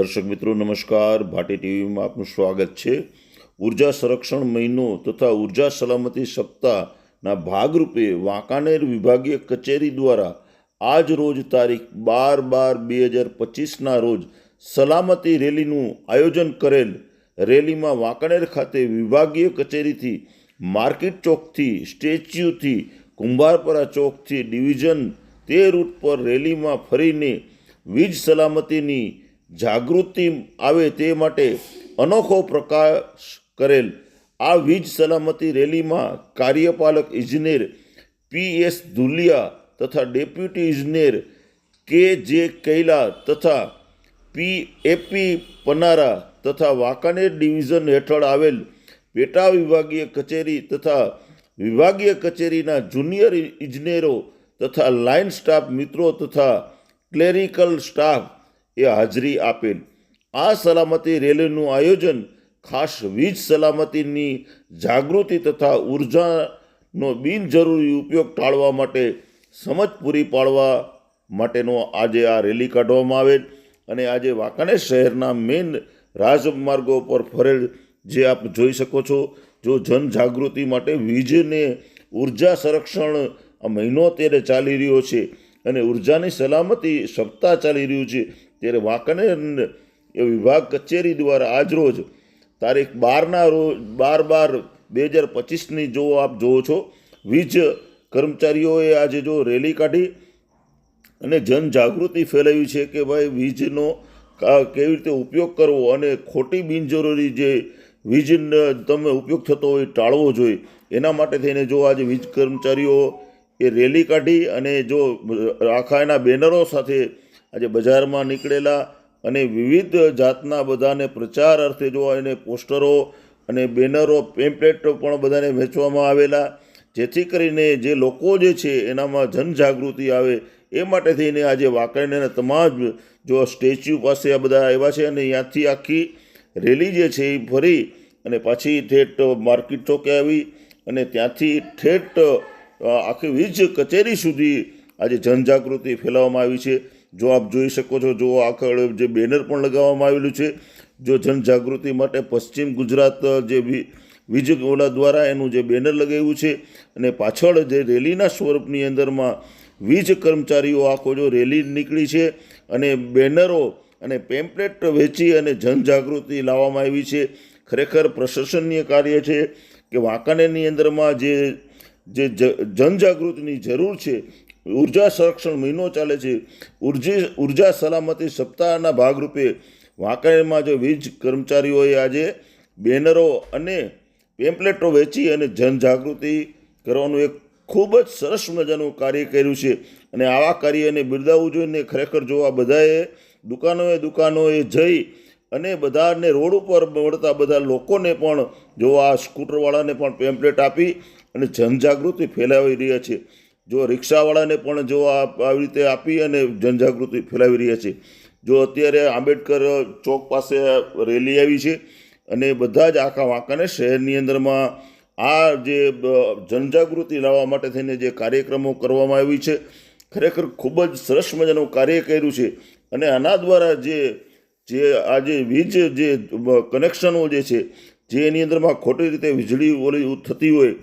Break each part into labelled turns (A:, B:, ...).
A: દર્શક મિત્રો, નમસ્કાર. ભાટી ટીવીમાં આપનું સ્વાગત છે. ઊર્જા સંરક્ષણ મહિનો તથા ઊર્જા સલામતી સપ્તાહના ભાગરૂપે વાંકાનેર વિભાગીય કચેરી દ્વારા આજ રોજ તારીખ બાર બાર બે હજાર પચીસના રોજ સલામતી રેલીનું આયોજન કરેલ રેલીમાં વાંકાનેર ખાતે વિભાગીય કચેરીથી માર્કેટ ચોકથી, સ્ટેચ્યુથી, કુંભારપરા ચોકથી, ડિવિઝન તે રૂટ પર રેલીમાં ફરીને વીજ સલામતીની જાગૃતિ આવે તે માટે અનોખો પ્રકાશ કરેલ આ વીજ સલામતી રેલીમાં કાર્યપાલક ઇજનેર પી એસ ધુલિયા તથા ડેપ્યુટી ઇજનેર કે જે કૈલા તથા પી એપી પનારા તથા વાંકાનેર ડિવિઝન હેઠળ આવેલ પેટા વિભાગીય કચેરી તથા વિભાગીય કચેરીના જુનિયર ઇજનેરો તથા લાઇન સ્ટાફ મિત્રો તથા ક્લેરિકલ સ્ટાફ એ હાજરી આપેલ. આ સલામતી રેલીનું આયોજન ખાસ વીજ સલામતીની જાગૃતિ તથા ઉર્જાનો બિનજરૂરી ઉપયોગ ટાળવા માટે સમજ પૂરી પાડવા માટેનો આજે આ રેલી કાઢવામાં આવેલ અને આજે વાંકાનેર શહેરના મેઇન રાજમાર્ગો પર ફરેલ જે આપ જોઈ શકો છો, જો જનજાગૃતિ માટે વીજને ઊર્જા સંરક્ષણ આ મહિનો અત્યારે ચાલી રહ્યો છે અને ઉર્જાની સલામતી સપ્તાહ ચાલી રહ્યું છે ત્યારે વાંકાનેર એ વિભાગ કચેરી દ્વારા આજરોજ તારીખ બારના રોજ બાર બાર બે હજાર પચીસની જો આપ જુઓ છો, વીજ કર્મચારીઓએ આજે જો રેલી કાઢી અને જનજાગૃતિ ફેલાવી છે કે ભાઈ વીજનો કેવી રીતે ઉપયોગ કરવો અને ખોટી બિનજરૂરી જે વીજ તમે ઉપયોગ થતો હોય, ટાળવો જોઈએ, એના માટે થઈને જો આજે વીજ કર્મચારીઓ એ રેલી કાઢી અને જો આખા એના બેનરો સાથે આજે બજારમાં નીકળેલા અને વિવિધ જાતના બધાને પ્રચાર અર્થે જોવા એને પોસ્ટરો અને બેનરો, પેમ્પલેટો પણ બધાને વેચવામાં આવેલા. જેથી કરીને જે લોકો જે છે એનામાં જનજાગૃતિ આવે એ માટે થઈને આજે વાંકાનેરના તમામ જો સ્ટેચ્યુ પાસે આ બધા આવ્યા છે અને ત્યાંથી આખી રેલી જે છે એ ફરી અને પાછી ઠેઠ માર્કેટ ચોકે આવી અને ત્યાંથી ઠેઠ આખી વીજ કચેરી સુધી આજે જનજાગૃતિ ફેલાવવામાં આવી છે. જો આપ જોઈ શકો છો, જો આખળ જે બેનર પણ લગાવવામાં આવેલું છે, જો જનજાગૃતિ માટે પશ્ચિમ ગુજરાત જે વીજ ઓલા દ્વારા એનું જે બેનર લગાવ્યું છે અને પાછળ જે રેલીના સ્વરૂપની અંદરમાં વીજ કર્મચારીઓ આખો જો રેલી નીકળી છે અને બેનરો અને પેમ્પલેટ વેચી અને જનજાગૃતિ લાવવામાં આવી છે. ખરેખર પ્રશંસનીય કાર્ય છે કે વાંકાનેરની અંદરમાં જે જે, જનજાગૃતિની જરૂર છે ઊર્જા સંરક્ષણ મહિનો ચાલે છે. ઉર્જી, ઊર્જા સલામતી સપ્તાહના ભાગરૂપે વાંકાનેરમાં જો વીજ કર્મચારીઓએ આજે બેનરો અને પેમ્પલેટો વેચી અને જનજાગૃતિ કરવાનું એક ખૂબ જ સરસ મજાનું કાર્ય કર્યું છે. અને આવા કાર્યને બિરદાવવું જોઈએ ખરેખર જો આ બધાએ દુકાનોએ દુકાનોએ જઈ અને બધાને રોડ ઉપર મળતા બધા લોકોને પણ જો આ સ્કૂટરવાળાને પણ પેમ્પલેટ આપી અને જનજાગૃતિ ફેલાવી રહ્યા છે. જો રિક્ષાવાળાને પણ જો આવી રીતે આપી અને જનજાગૃતિ ફેલાવી રહ્યા છે. જો અત્યારે આંબેડકર ચોક પાસે રેલી આવી છે અને બધા જ આખા વાંકાને શહેરની અંદરમાં આ જે જનજાગૃતિ લાવવા માટે થઈને જે કાર્યક્રમો કરવામાં આવી છે, ખરેખર ખૂબ જ સરસ મજાનું કાર્ય કર્યું છે. અને આના દ્વારા જે જે આ જે વીજ જે કનેક્શનો જે છે, જે એની અંદરમાં ખોટી રીતે વીજળી ઓલી થતી હોય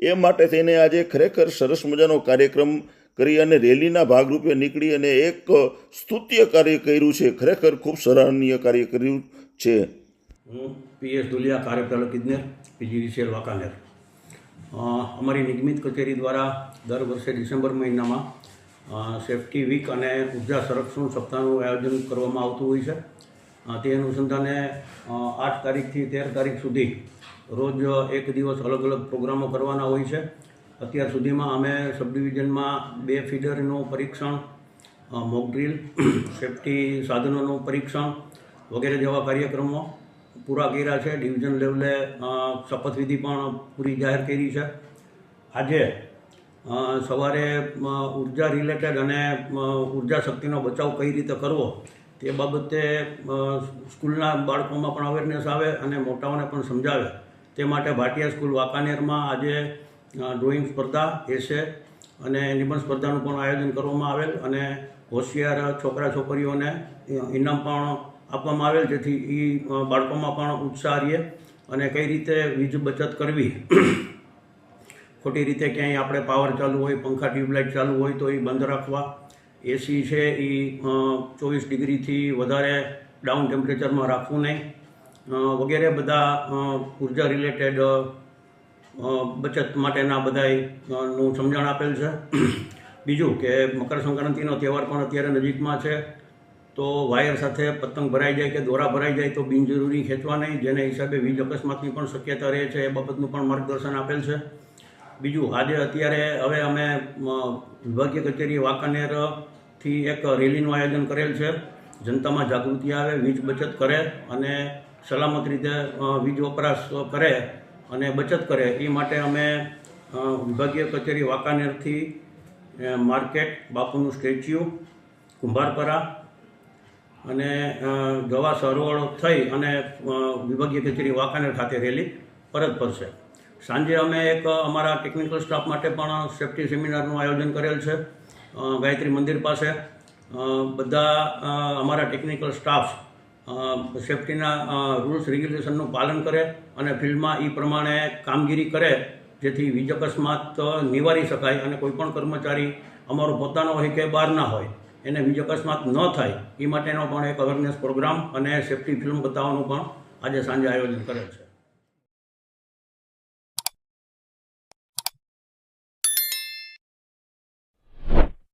A: એ માટે થઈને આજે ખરેખર સરસ મજાનો કાર્યક્રમ કરી અને રેલીના ભાગરૂપે નીકળી અને એક સ્તુત્ય કાર્ય કર્યું છે. ખરેખર ખૂબ સરાહનીય કાર્ય કર્યું છે.
B: હું પીએસ દુલિયા કાર્યપાલક ઇજનેર પીજીવીસીએલ વાંકાનેર. અમારી નિગમિત કચેરી દ્વારા દર વર્ષે ડિસેમ્બર મહિનામાં સેફ્ટી વીક અને ઊર્જા સંરક્ષણ સપ્તાહનું આયોજન કરવામાં આવતું હોય છે. તે અનુસંધાને આઠ તારીખથી તેર તારીખ સુધી રોજ એક દિવસ અલગ અલગ પ્રોગ્રામો કરવાના હોય છે. અત્યાર સુધીમાં અમે સબ ડિવિઝનમાં બે ફીડરનું પરીક્ષણ મોકડ્રીલ સેફ્ટી સાધનોનું પરીક્ષણ વગેરે જેવા કાર્યક્રમો પૂરા કર્યા છે. ડિવિઝન લેવલે શપથવિધિ પણ પૂરી જાહેર કરી છે. આજે સવારે ઊર્જા રિલેટેડ અને ઊર્જા શક્તિનો બચાવ કઈ રીતે કરવો તે બાબતે સ્કૂલના બાળકોમાં પણ અવેરનેસ આવે અને મોટાઓને પણ સમજાવે. તે માટે ભાટિયા સ્કૂલ વાંકાનેરમાં આજે ડ્રોઈંગ સ્પર્ધા એસે અને નિબંધ સ્પર્ધાનું પણ આયોજન કરવામાં આવેલ અને હોશિયાર છોકરા છોકરીઓને ઇનામ પણ આપવામાં આવેલ જેથી એ બાળકોમાં પણ ઉત્સાહ રહે અને કઈ રીતે વીજ બચત કરવી, ખોટી રીતે ક્યાંય આપણે પાવર ચાલુ હોય, પંખા ટ્યુબલાઇટ ચાલુ હોય તો એ બંધ રાખવા. એસી છે એ ચોવીસ ડિગ્રીથી વધારે ડાઉન ટેમ્પરેચરમાં રાખવું નહીં. વગેરે બધા ઊર્જા રિલેટેડ બચત માટેના બધાયનું સમજણ આપેલ છે. બીજું કે મકર સંક્રાંતિનો તહેવાર પણ અત્યારે નજીકમાં છે, તો વાયર સાથે પતંગ ભરાઈ જાય કે દોરા ભરાઈ જાય તો બિનજરૂરી ખેંચવા નહીં, જેને હિસાબે વીજ અકસ્માતની પણ શક્યતા રહે છે, એ બાબતનું પણ માર્ગદર્શન આપેલ છે. બીજું, આજે અત્યારે હવે અમે વિભાગીય કચેરી વાંકાનેરથી એક રેલીનું આયોજન કરેલ છે. જનતામાં જાગૃતિ આવે, વીજ બચત કરે અને સલામત રીતે વીજ વપરાશ કરે અને બચત કરે. એ માટે અમે વિભાગીય કચેરી વાંકાનેરથી માર્કેટ, બાપુનું સ્ટેચ્યુ, કુંભારપરા અને ગવા સરવાળો થઈ અને વિભાગીય કચેરી વાંકાનેર ખાતે રેલી પરત ફરશે. સાંજે અમે એક અમારા ટેકનિકલ સ્ટાફ માટે પણ સેફ્ટી સેમિનારનું આયોજન કરેલ છે ગાયત્રી મંદિર પાસે. બધા અમારા ટેકનિકલ સ્ટાફ સેફ્ટીના રૂલ્સ રેગ્યુલેશનનું પાલન કરે અને ફિલ્ડમાં એ પ્રમાણે કામગીરી કરે, જેથી વીજ અકસ્માત નિવારી શકાય અને કોઈપણ કર્મચારી અમારો પોતાનો હોય કે બહારના હોય, એને વીજ અકસ્માત ન થાય એ માટેનો પણ એક અવેરનેસ પ્રોગ્રામ અને સેફટી ફિલ્મ બતાવવાનું પણ આજે સાંજે આયોજન કરે છે.